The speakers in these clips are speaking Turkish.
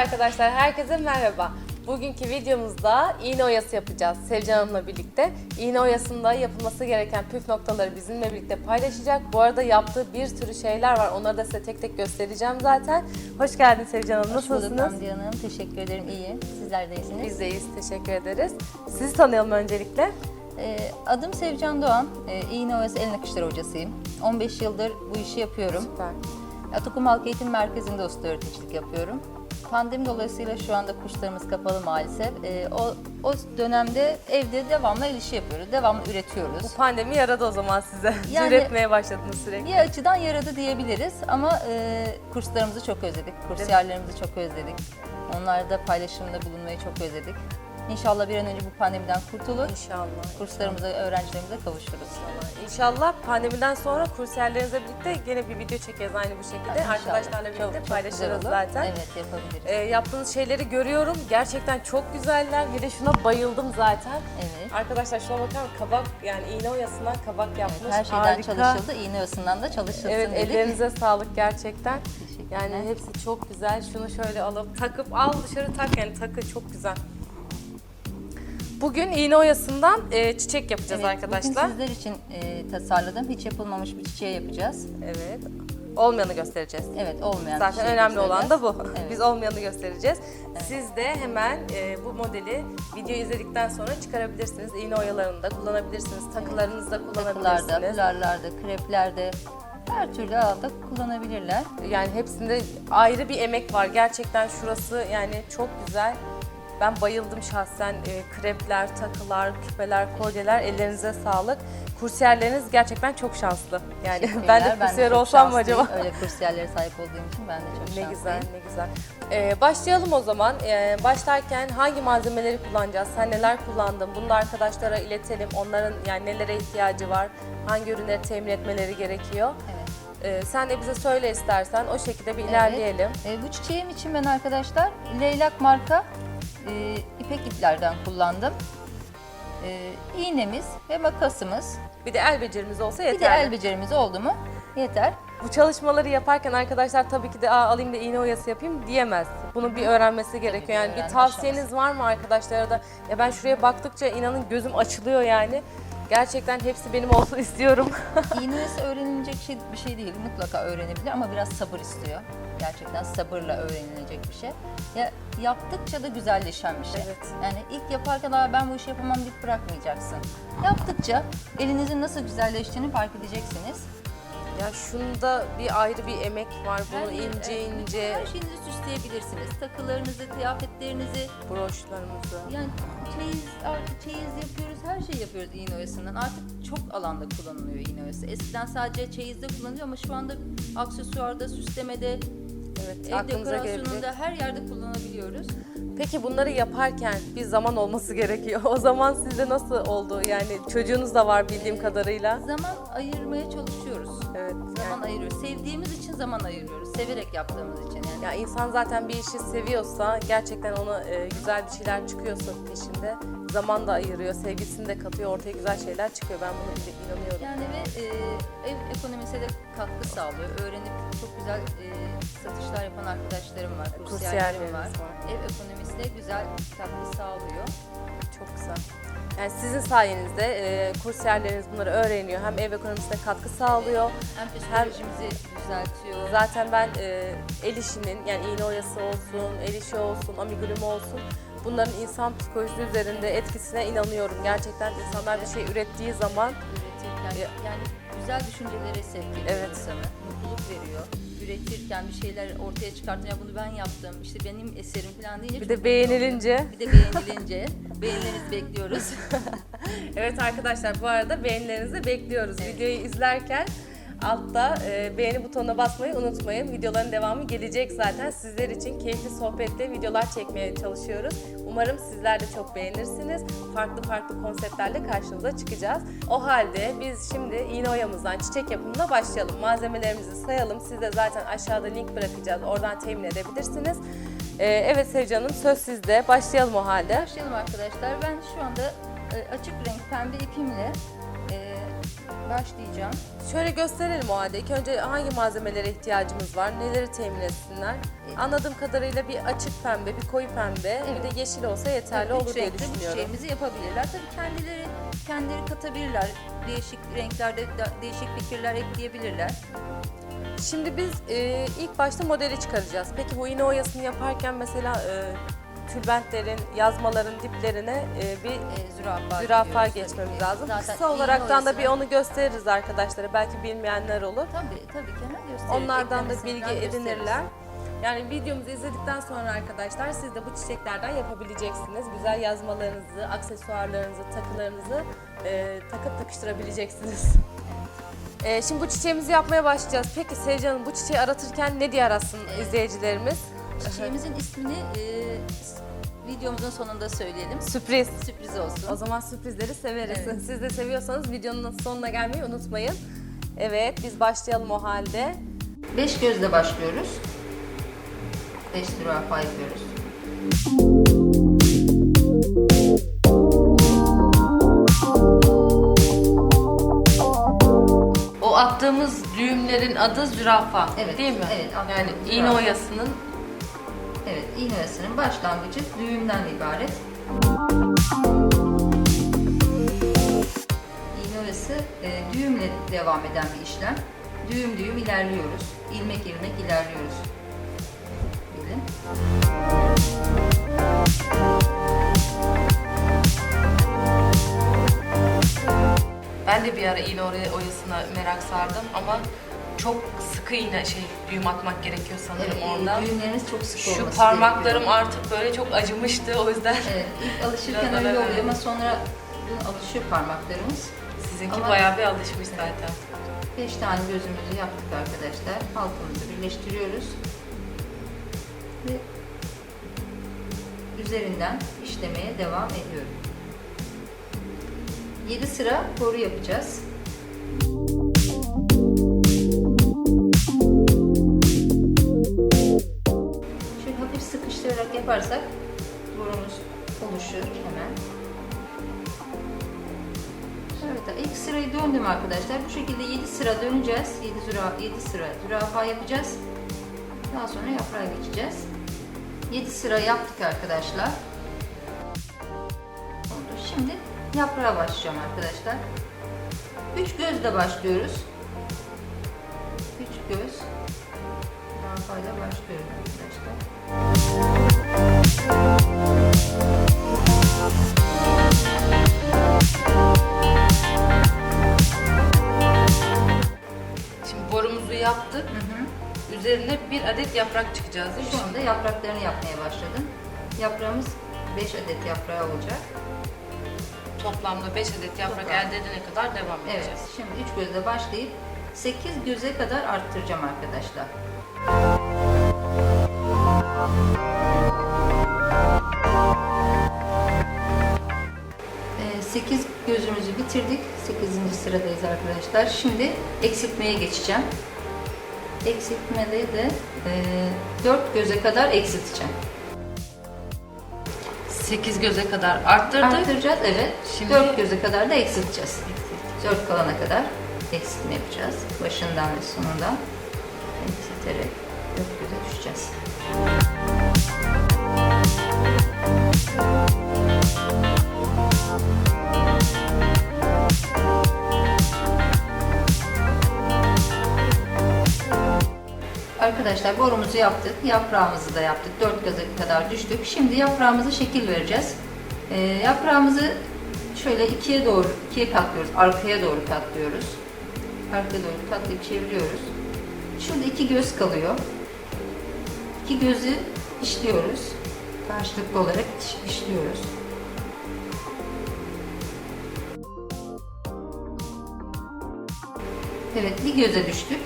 arkadaşlar, herkese merhaba. Bugünkü videomuzda iğne oyası yapacağız Sevcan Hanım'la birlikte. İğne oyasında yapılması gereken püf noktaları bizimle birlikte paylaşacak. Bu arada yaptığı bir sürü şeyler var. Onları da size tek tek göstereceğim zaten. Hoş geldin Sevcan Hanım. Hoş bulduk Nasılsınız? Hamdiye Hanım. Teşekkür ederim. İyi. Sizler de iyisiniz. Biz de iyiyiz. Teşekkür ederiz. Sizi tanıyalım öncelikle. Ee, adım Sevcan Doğan. Ee, İğne Oyası El Nakışları hocasıyım. 15 yıldır bu işi yapıyorum. Süper. Atakum Halk Eğitim Merkezi'nde usta öğreticilik yapıyorum. Pandemi dolayısıyla şu anda kurslarımız kapalı maalesef. Ee, o, o dönemde evde devamlı el işi yapıyoruz. Devamlı üretiyoruz. Bu pandemi yaradı o zaman size. Yani- Üretmeye başladınız sürekli. Bir açıdan yaradı diyebiliriz ama e, kurslarımızı çok özledik. Kursiyerlerimizi çok özledik. Onlarda paylaşımda bulunmayı çok özledik. İnşallah bir an önce bu pandemiden kurtulur. İnşallah. Kurslarımıza, öğrencilerimize kavuşuruz. İnşallah pandemiden sonra kursiyerlerinizle birlikte gene bir video çekeriz aynı bu şekilde. İnşallah. Arkadaşlarla birlikte Çok- çok paylaşırız olur. zaten. Evet yapabiliriz. Ee, yaptığınız şeyleri görüyorum. Gerçekten çok güzeller. Bir de şuna bayıldım zaten. Evet. Arkadaşlar şuna bakar? Kabak yani iğne oyasından kabak yapmış. Her şeyden Harika. çalışıldı. İğne oyasından da çalışılsın Evet dedik. ellerinize sağlık gerçekten. Yani hepsi çok güzel. Şunu şöyle alıp takıp al dışarı tak yani takı çok güzel. Bugün iğne oyasından e, çiçek yapacağız Evet, arkadaşlar. Bugün sizler için e, tasarladım. Hiç yapılmamış bir çiçeği yapacağız. Evet. Olmayanı göstereceğiz. Evet olmayan Zaten önemli olan da bu. Evet. Biz olmayanı göstereceğiz. Siz de hemen e, bu modeli video izledikten sonra çıkarabilirsiniz. İğne oyalarını da kullanabilirsiniz. Takılarınızı da Takılarda, kullanabilirsiniz. fularlarda, kreplerde her türlü alanda kullanabilirler. Yani hepsinde ayrı bir emek var. Gerçekten şurası yani çok güzel. Ben bayıldım şahsen. E, krepler, takılar, küpeler, kolyeler ellerinize sağlık. Kursiyerleriniz gerçekten çok şanslı. Yani ben de kursiyer olsam mı acaba? Öyle kursiyerlere sahip olduğum için ben de çok Ne şanslıyım. güzel, ne güzel. Ee, başlayalım o zaman. Ee, başlarken hangi malzemeleri kullanacağız? Sen neler kullandın? Bunu da arkadaşlara iletelim. Onların yani nelere ihtiyacı var? Hangi ürünleri temin etmeleri gerekiyor? Evet. Ee, sen de bize söyle istersen. O şekilde bir ilerleyelim. E, bu çiçeğim için ben arkadaşlar leylak marka e, ipek iplerden kullandım. E, iğnemiz ve makasımız. Bir de el becerimiz olsa Bir de yeterli. el becerimiz oldu mu yeter. Bu çalışmaları yaparken arkadaşlar tabii ki de Aa, alayım da iğne oyası yapayım diyemez. Bunu bir öğrenmesi gerekiyor. Yani bir öğrenme tavsiyeniz var mı arkadaşlara da? Ya ben şuraya baktıkça inanın gözüm açılıyor yani. Gerçekten hepsi benim olsun istiyorum. İğnesi öğrenilecek şey, bir şey değil. Mutlaka öğrenebilir ama biraz sabır istiyor. Gerçekten sabırla öğrenilecek bir şey. Ya yaptıkça da güzelleşen bir şey. Evet. Yani ilk yaparken Aa, ben bu işi yapamam deyip bırakmayacaksın. Yaptıkça elinizin nasıl güzelleştiğini fark edeceksiniz. Ya şunda bir ayrı bir emek var. Bunu Her- ince evet, ince Her şeyinizi süsleyebilirsiniz. Takılarınızı, kıyafetlerinizi. broşlarımızı. Yani çeyiz, artık çeyiz yapıyoruz, her şey yapıyoruz iğne oyasından. Artık çok alanda kullanılıyor iğne oyası. Eskiden sadece çeyizde kullanılıyor ama şu anda aksesuarda, süslemede, Evet, ev aklınıza gelebilecek. dekorasyonunda her yerde kullanabiliyoruz. Peki bunları yaparken bir zaman olması gerekiyor. O zaman sizde nasıl oldu? Yani çocuğunuz da var bildiğim kadarıyla. Zaman ayırmaya çalışıyoruz. Evet. Zaman Yani, ayırıyoruz. Sevdiğimiz için zaman ayırıyoruz. Severek yaptığımız için yani. ya insan zaten bir işi seviyorsa, gerçekten ona e, güzel bir şeyler çıkıyorsa peşinde zaman da ayırıyor, sevgisini de katıyor, ortaya güzel şeyler çıkıyor. Ben buna inanıyorum. Yani ve e, ev ekonomisine de katkı sağlıyor. Öğrenip çok güzel e, satışlar yapan arkadaşlarım var, kursiyerlerim var. var. Ev ekonomisine güzel katkı sağlıyor. Çok güzel. Yani sizin sayenizde e, kursiyerleriniz bunları öğreniyor. Hem ev ekonomisine katkı sağlıyor. Hem psikolojimizi düzeltiyor. Zaten ben e, el işinin yani iğne oyası olsun, el işi olsun, amigurumi olsun bunların insan psikolojisi üzerinde etkisine inanıyorum. Gerçekten insanlar bir şey ürettiği zaman Üretirken Ya- yani güzel düşüncelere sevk ediyor Evet. insanı. Mutluluk veriyor. Üretirken bir şeyler ortaya çıkartınca "Ya bunu ben yaptım, işte benim eserim falan deyince bir de beğenilince oluyor. Bir de beğenilince beğenilerinizi bekliyoruz. Evet arkadaşlar bu arada beğenilerinizi bekliyoruz. Videoyu izlerken altta e, beğeni butonuna basmayı unutmayın. Videoların devamı gelecek zaten. Sizler için keyifli sohbetle videolar çekmeye çalışıyoruz. Umarım sizler de çok beğenirsiniz. Farklı farklı konseptlerle karşınıza çıkacağız. O halde biz şimdi iğne oyamızdan çiçek yapımına başlayalım. Malzemelerimizi sayalım. Siz zaten aşağıda link bırakacağız. Oradan temin edebilirsiniz. E, evet Hanım söz sizde. Başlayalım o halde. Başlayalım arkadaşlar. Ben şu anda e, açık renk pembe ipimle Başlayacağım. Şöyle gösterelim o halde. İlk önce hangi malzemelere ihtiyacımız var, neleri temin etsinler. Anladığım kadarıyla bir açık pembe, bir koyu pembe, bir de yeşil olsa yeterli olur diye renkli bu düşünüyorum. çiçeğimizi yapabilirler. Tabii kendileri kendileri katabilirler. Değişik renklerde da- değişik fikirler ekleyebilirler. Şimdi biz e, ilk başta modeli çıkaracağız. Peki bu iğne oyasını yaparken mesela e, tülbentlerin, yazmaların diplerine e, bir E, zürafa, zürafa tabii geçmemiz ki. lazım. Zaten Kısa olaraktan da bir onu gösteririz arkadaşlara. Belki bilmeyenler olur. Tabii tabii hemen gösteririz. Onlardan da bilgi gösteririz. edinirler. Yani videomuzu izledikten sonra arkadaşlar siz de bu çiçeklerden yapabileceksiniz. Güzel yazmalarınızı, aksesuarlarınızı, takılarınızı e, takıp takıştırabileceksiniz. E, şimdi bu çiçeğimizi yapmaya başlayacağız. Peki Hanım bu çiçeği aratırken ne diye aratsın izleyicilerimiz? Çiçeğimizin ismini e, videomuzun sonunda söyleyelim. Sürpriz. Sürpriz olsun. O zaman sürprizleri severiz. Evet. Siz de seviyorsanız videonun sonuna gelmeyi unutmayın. Evet biz başlayalım o halde. Beş gözle başlıyoruz. Beş zürafa yapıyoruz. O attığımız düğümlerin adı zürafa Evet, değil mi? evet, Yani zürafa. iğne oyasının Evet, iğne oyasının başlangıcı düğümden ibaret. İğne oyası e, düğümle devam eden bir işlem. Düğüm düğüm ilerliyoruz. İlmek ilmek ilerliyoruz. Bilin. Ben de bir ara iğne oyasına merak sardım ama çok sıkı iğne şey düğüm atmak gerekiyor sanırım Evet, orada. düğümlerimiz çok sık olması Şu parmaklarım gerekiyor. artık böyle çok acımıştı o yüzden Evet, ilk alışırken öyle oluyor ama sonra alışıyor parmaklarımız. sizinki Ama- bayağı bir alışmış zaten. 5 tane gözümüzü yaptık arkadaşlar. Halkımızı birleştiriyoruz. Ve üzerinden işlemeye devam ediyorum. 7 sıra boru yapacağız. Yaparsak borumuz oluşur hemen. Evet, ilk sırayı döndüm arkadaşlar. Bu şekilde 7 sıra döneceğiz. 7 sıra 7 sıra zürafa yapacağız. Daha sonra yaprağa geçeceğiz. 7 sıra yaptık arkadaşlar. Şimdi yaprağa başlayacağım arkadaşlar. 3 gözle başlıyoruz. 3 göz. Zürafayla başlıyoruz adet yaprak çıkacağız? Şu anda yapraklarını yapmaya başladım. Yaprağımız 5 adet yaprağı olacak. Toplamda 5 adet yaprak Toplam. elde edene kadar devam Evet, edeceğiz. şimdi 3 gözle başlayıp 8 göze kadar arttıracağım arkadaşlar. Ee, 8 gözümüzü bitirdik. 8. sıradayız arkadaşlar. Şimdi eksiltmeye geçeceğim. Eksiltmede de e, 4 göze kadar eksilteceğim. 8 göze kadar arttırdık. Arttıracağız evet. Şimdi- 4 göze kadar da eksilteceğiz. 4 kalana kadar eksiltme yapacağız. Başından ve sonundan eksilterek 4 göze düşeceğiz. Arkadaşlar borumuzu yaptık, yaprağımızı da yaptık. 4 göze kadar düştük. Şimdi yaprağımıza şekil vereceğiz. Ee, yaprağımızı şöyle ikiye doğru, ikiye katlıyoruz. Arkaya doğru katlıyoruz. Arkaya doğru katlayıp çeviriyoruz. Şurada iki göz kalıyor. İki gözü işliyoruz. Karşılıklı olarak iş- işliyoruz. Evet, bir göze düştük.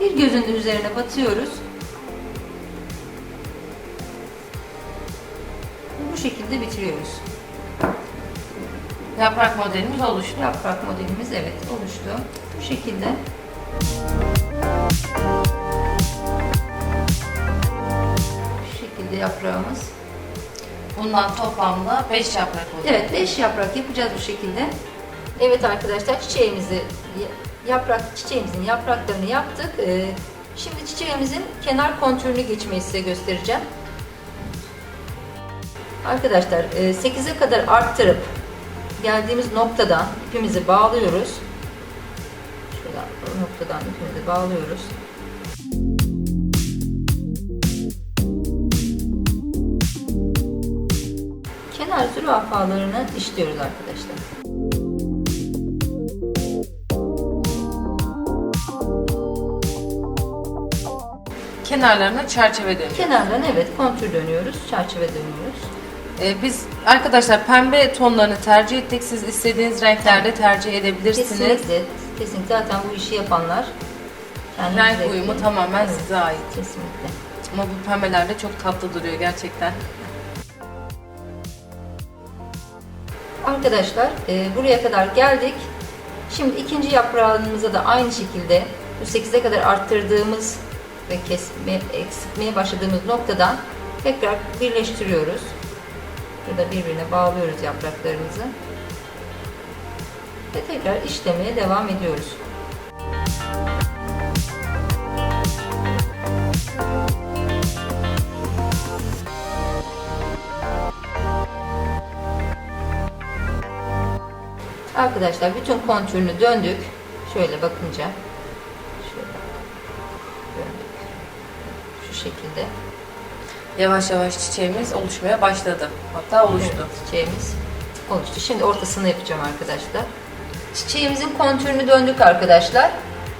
Bir gözün üzerine batıyoruz. Ve Bu şekilde bitiriyoruz. Yaprak modelimiz oluştu. Yaprak modelimiz evet oluştu. Bu şekilde. Bu şekilde yaprağımız. Bundan toplamda 5 yaprak olacak. Evet 5 yaprak yapacağız bu şekilde. Evet arkadaşlar çiçeğimizi yaprak çiçeğimizin yapraklarını yaptık. Ee, Şimdi çiçeğimizin kenar kontürünü geçmeyi size göstereceğim. Arkadaşlar 8'e kadar arttırıp geldiğimiz noktadan ipimizi bağlıyoruz. Şuradan bu noktadan ipimizi bağlıyoruz. Kenar zürafalarını işliyoruz arkadaşlar. Kenarlarına çerçeve dönüyor. Kenardan evet kontür dönüyoruz, çerçeve dönüyoruz. Ee, biz arkadaşlar pembe tonlarını tercih ettik. Siz istediğiniz renklerde tercih edebilirsiniz. Kesinlikle, kesinlikle zaten bu işi yapanlar kendi Renk zevkleri- uyumu tamamen Evet, size ait. Kesinlikle. Ama bu pembeler de çok tatlı duruyor gerçekten. Arkadaşlar e, buraya kadar geldik. Şimdi ikinci yaprağımıza da aynı şekilde bu 8'e kadar arttırdığımız ve kesme, eksiltmeye başladığımız noktadan tekrar birleştiriyoruz. Burada birbirine bağlıyoruz yapraklarımızı. Ve tekrar işlemeye devam ediyoruz. Arkadaşlar bütün kontürünü döndük. Şöyle bakınca. Şekilde. Yavaş yavaş çiçeğimiz oluşmaya başladı. Hatta oluştu. Evet, çiçeğimiz oluştu. Şimdi ortasını yapacağım arkadaşlar. Çiçeğimizin kontürünü döndük arkadaşlar.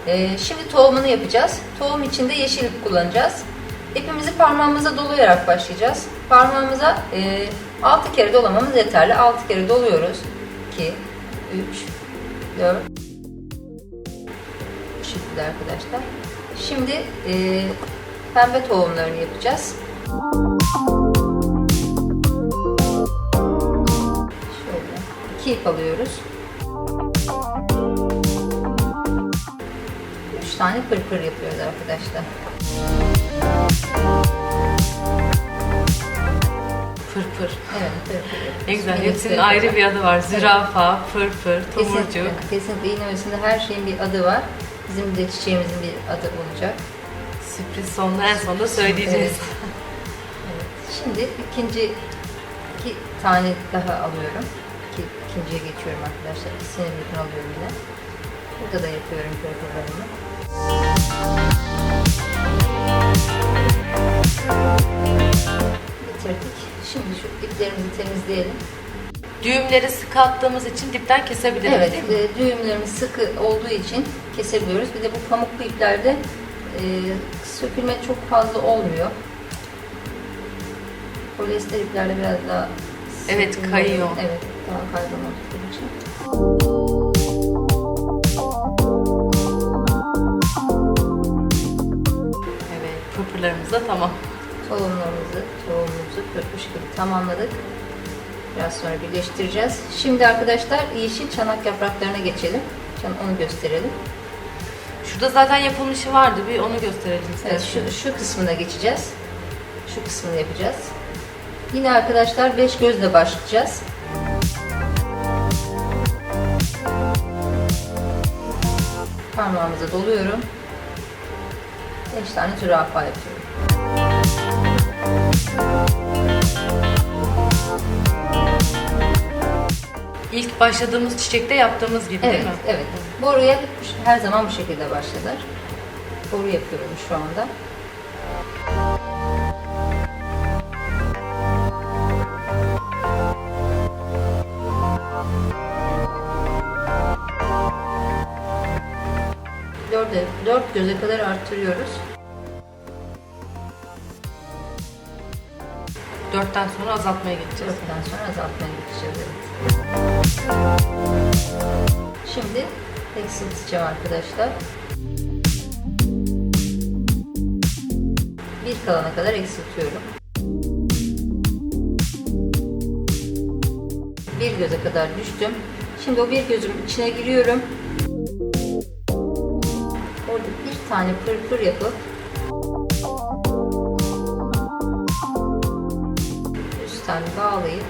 Ee, şimdi tohumunu yapacağız. Tohum için de yeşil ip kullanacağız. İpimizi parmağımıza dolayarak başlayacağız. Parmağımıza e, 6 kere dolamamız yeterli. 6 kere doluyoruz. 2, 3, 4 Bu şekilde arkadaşlar. Şimdi e, pembe tohumlarını yapacağız. Şöyle iki ip alıyoruz. Üç tane pırpır yapıyoruz arkadaşlar. Fırfır. Evet pırpır. Ne güzel. Hepsinin pırpır. ayrı bir adı var. Zürafa, fırfır, tomurcuk. Kesinlikle, kesinlikle iğne her şeyin bir adı var. Bizim de çiçeğimizin bir adı olacak. Sürpriz sonunda en sonunda söyleyeceğiz. Evet. Şimdi ikinci iki tane daha alıyorum. İki, ikinciye geçiyorum arkadaşlar. İkisini birden alıyorum yine. Burada da yapıyorum pırpırlarımı. Bitirdik. Şimdi şu iplerimizi temizleyelim. Düğümleri sıkı attığımız için dipten kesebiliriz Evet, e, düğümlerimiz sıkı olduğu için kesebiliyoruz. Bir de bu pamuklu iplerde e, sökülme çok fazla olmuyor. Polyester iplerde biraz daha Evet, sıkı kayıyor. Evet, daha kaygan oldukları için. Evet, pırpırlarımız da tamam. Tohumlarımızı, tohumumuzu pörtmüş gibi tamamladık. Biraz sonra birleştireceğiz. Şimdi arkadaşlar yeşil çanak yapraklarına geçelim. Can- Onu gösterelim. Şurada zaten yapılmışı vardı. Bir onu gösterelim Evet, şu, şu kısmına geçeceğiz. Şu kısmını yapacağız. Yine arkadaşlar beş gözle başlayacağız. Parmağımıza doluyorum. Beş tane zürafa yapıyorum. İlk başladığımız çiçekte yaptığımız gibi Evet, değil mi? evet. Boruya hep her zaman bu şekilde başlanır. Boru yapıyorum şu anda. Dörde, dört göze kadar arttırıyoruz. Dörtten sonra azaltmaya geçeceğiz. Dörtten sonra azaltmaya geçeceğiz. Evet. Şimdi eksilteceğim arkadaşlar. Bir kalana kadar eksiltiyorum. Bir göze kadar düştüm. Şimdi o bir gözün içine giriyorum. Orada bir tane pırpır yapıp üstten bağlayıp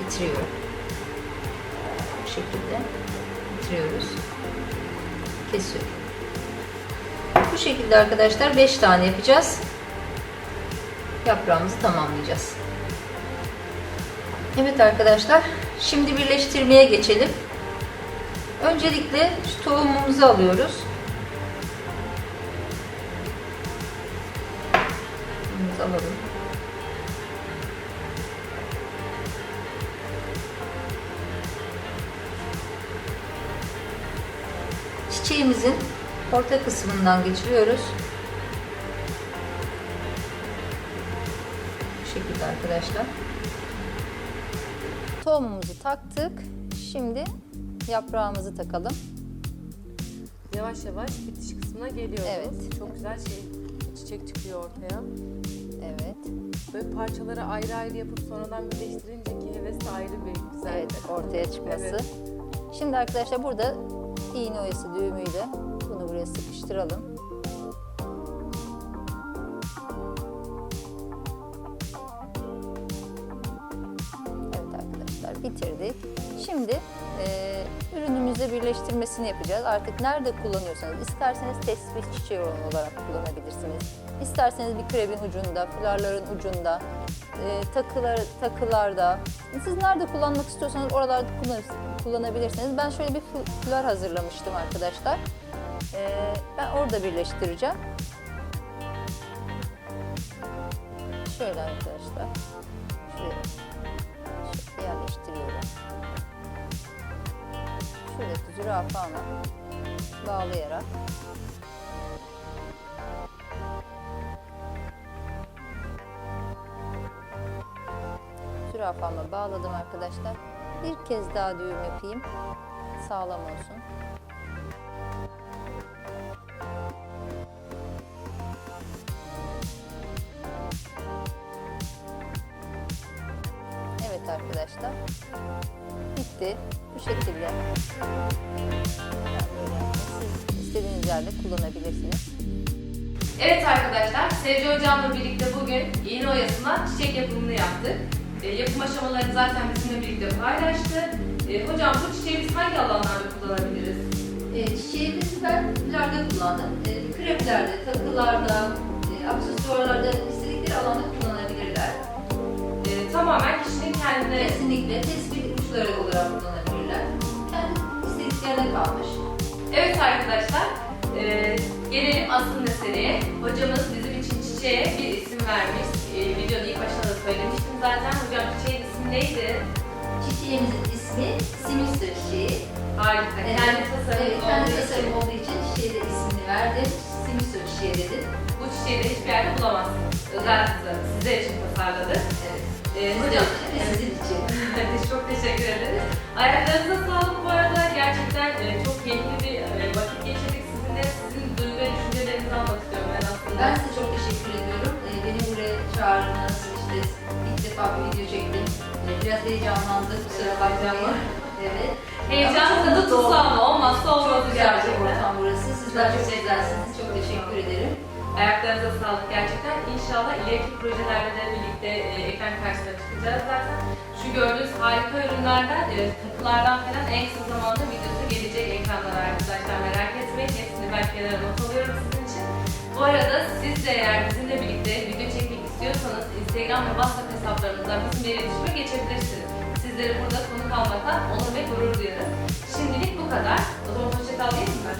bitiriyorum. Bu şekilde bitiriyoruz. Kesiyorum. Bu şekilde arkadaşlar 5 tane yapacağız. Yaprağımızı tamamlayacağız. Evet arkadaşlar, şimdi birleştirmeye geçelim. Öncelikle şu tohumumuzu alıyoruz. Tohumumuzu alalım. Çiçeğimizin orta kısmından geçiriyoruz. Bu şekilde arkadaşlar. Tohumumuzu taktık. Şimdi yaprağımızı takalım. Yavaş yavaş bitiş kısmına geliyoruz. Evet. Çok güzel şey çiçek çıkıyor ortaya. Evet. Böyle parçaları ayrı ayrı yapıp sonradan birleştirince ki heves ayrı bir güzel. Evet, ortaya çıkması. Evet. Şimdi arkadaşlar burada iğne oyası düğümüyle bunu buraya sıkıştıralım. Evet arkadaşlar bitirdik. Şimdi e, ürünümüzle birleştirmesini yapacağız. Artık nerede kullanıyorsanız isterseniz tesbih çiçeği olarak kullanabilirsiniz. İsterseniz bir krebin ucunda, fularların ucunda, e, takılar, takılarda. Siz nerede kullanmak istiyorsanız oralarda kullan- kullanabilirsiniz. Ben şöyle bir fu- fular hazırlamıştım arkadaşlar. E, ben orada birleştireceğim. Şöyle arkadaşlar. Şöyle yerleştiriyorum. Şuradaki zürafana bağlayarak zürafama bağladım arkadaşlar. Bir kez daha düğüm yapayım. Sağlam olsun. Evet arkadaşlar. Bitti. Bu şekilde. İstediğiniz yerde kullanabilirsiniz. Evet arkadaşlar, Sevgi Hocam'la birlikte bugün iğne oyasından çiçek yapımını yaptık. E, yapım aşamalarını zaten bizimle birlikte paylaştı. E, hocam bu çiçeği biz hangi alanlarda kullanabiliriz? E, çiçeğimizi ben fularda kullandım. E, kreplerde, takılarda, e, aksesuarlarda istedikleri alanda kullanabilirler. E, tamamen kişinin kendine Kesinlikle tespih uçları olarak kullanabilirler. Kendi istediklerine kalmış. Evet arkadaşlar, e, gelelim asıl meseleye. Hocamız bizim için çiçeğe bir isim vermiş. E, videonun ilk başında da söylemiştim zaten. Hocam çiçeğin ismi neydi? Çiçeğimizin ismi Simistra çiçeği. Harika. Evet, Kendi tasarımı evet, kendi tasarım olduğu için çiçeğe de ismini verdim. Simistra çiçeği dedim. Bu çiçeği de hiçbir yerde bulamazsınız. Özel tasarım. Sizler için tasarladık. Evet. E, Hocam, sizin için. çok teşekkür ederiz. Ayaklarınıza sağlık Biraz heyecanlandım. Kusura bakmayın. Evet. Heyecanlı da doğru. tutsam olmazsa Çok olmaz güzel bir gerçekten. ortam burası. Sizler çok Çok güzelsiniz. Çok teşekkür ederim. Ayaklarınıza sağlık gerçekten. İnşallah ileriki projelerde de birlikte e, ekran karşısına çıkacağız zaten. Şu gördüğünüz harika ürünlerden, e, takılardan falan en kısa zamanda videosu gelecek ekranlara arkadaşlar. Merak etmeyin. Hepsini ben kenara not alıyorum sizin için. Bu arada siz de eğer bizimle birlikte video çekmek istiyorsanız Instagram ve WhatsApp hesaplarımızdan bizimle iletişime geçebilirsiniz. Sizleri burada konuk almaktan onur ve gurur duyarız. Şimdilik bu kadar. O zaman hoşçakal değil mi ben?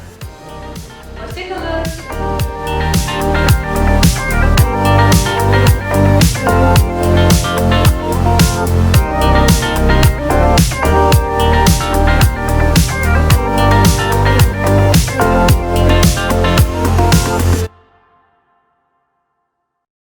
Hoşçakalın.